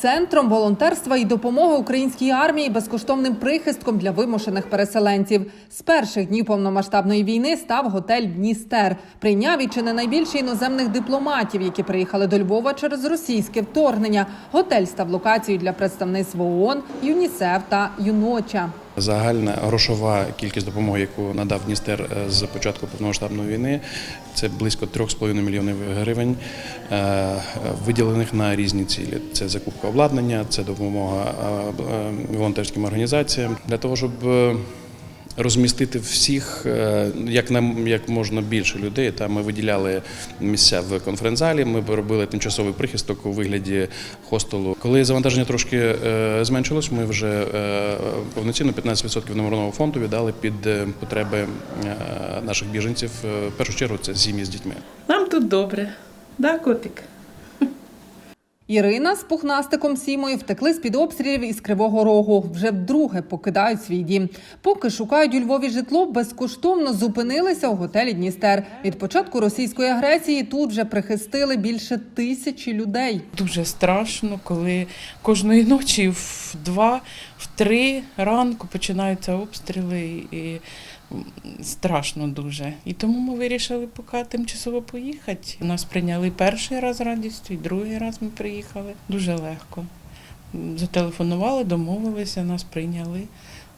центром волонтерства і допомоги українській армії безкоштовним прихистком для вимушених переселенців. З перших днів повномасштабної війни став готель Дністер. Прийняв і чи не найбільше іноземних дипломатів, які приїхали до Львова через російське вторгнення. Готель став локацією для представництв ООН, ЮНІСЕФ та ЮНОЧА. Загальна грошова кількість допомоги, яку надав Дністер е, з початку повномасштабної війни, це близько 3,5 мільйонів гривень, е, виділених на різні цілі. Це закупка обладнання, це допомога е, волонтерським організаціям для того, щоб розмістити всіх е, як нам як можна більше людей. Та ми виділяли місця в конференц-залі. Ми робили тимчасовий прихисток у вигляді хостелу. Коли завантаження трошки е, зменшилось, ми вже е, повноцінно 15% номерного фонду віддали під потреби наших біженців. В першу чергу це сім'ї з дітьми. Нам тут добре. Да, котик? Ірина з пухнастиком Сімою втекли з-під обстрілів із Кривого Рогу. Вже вдруге покидають свій дім. Поки шукають у Львові житло, безкоштовно зупинилися у готелі Дністер. Від початку російської агресії тут вже прихистили більше тисячі людей. Дуже страшно, коли кожної ночі в два, в три ранку починаються обстріли і страшно дуже. І тому ми вирішили поки тимчасово поїхати. Нас прийняли перший раз радістю, і другий раз ми приїхали. Дуже легко. Зателефонували, домовилися, нас прийняли.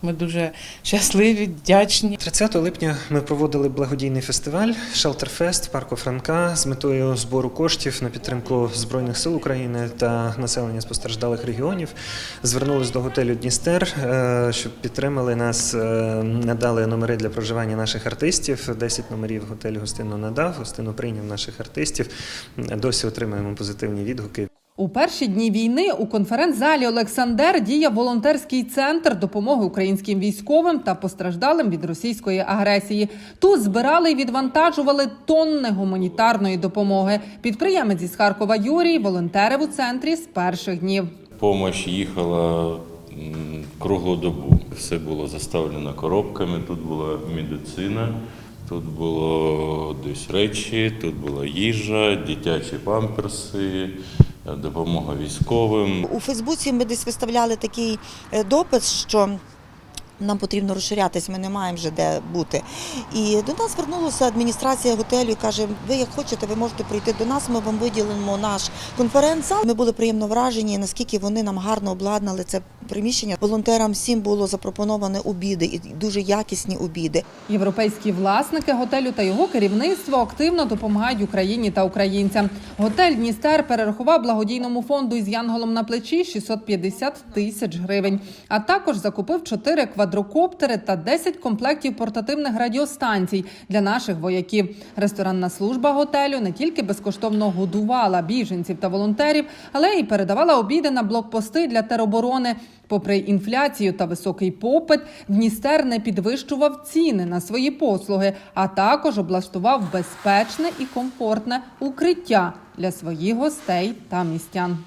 Ми дуже щасливі, вдячні. 30 липня ми проводили благодійний фестиваль Шелтерфест в парку Франка з метою збору коштів на підтримку Збройних сил України та населення з постраждалих регіонів. Звернулись до готелю Дністер, е, щоб підтримали нас, е, надали номери для проживання наших артистів. 10 номерів готель гостину надав, гостину прийняв наших артистів. Досі отримуємо позитивні відгуки. У перші дні війни у конференц-залі Олександр діяв волонтерський центр допомоги українським військовим та постраждалим від російської агресії. Тут збирали і відвантажували тонни гуманітарної допомоги. Підприємець із Харкова Юрій волонтерив у центрі з перших днів. Помощь їхала круглу добу. Все було заставлено коробками. Тут була медицина, тут було десь речі, тут була їжа, дитячі памперси, допомога військовим. У Фейсбуці ми десь виставляли такий е, допис, що нам потрібно розширятись, ми не маємо вже де бути. І до нас звернулася адміністрація готелю і каже: ви як хочете, ви можете прийти до нас, ми вам виділимо наш конференц-зал. Ми були приємно вражені, наскільки вони нам гарно обладнали це приміщення. Волонтерам всім було запропоноване обіди і дуже якісні обіди. Європейські власники готелю та його керівництво активно допомагають Україні та українцям. Готель Дністер перерахував благодійному фонду із Янголом на плечі 650 тисяч гривень, а також закупив 4 квадрокоптери та 10 комплектів портативних радіостанцій для наших вояків. Ресторанна служба готелю не тільки безкоштовно годувала біженців та волонтерів, але й передавала обіди на блокпости для тероборони. Попри інфляцію та високий попит, Дністер не підвищував ціни на свої послуги, а також облаштував безпечне і комфортне укриття для своїх гостей та містян.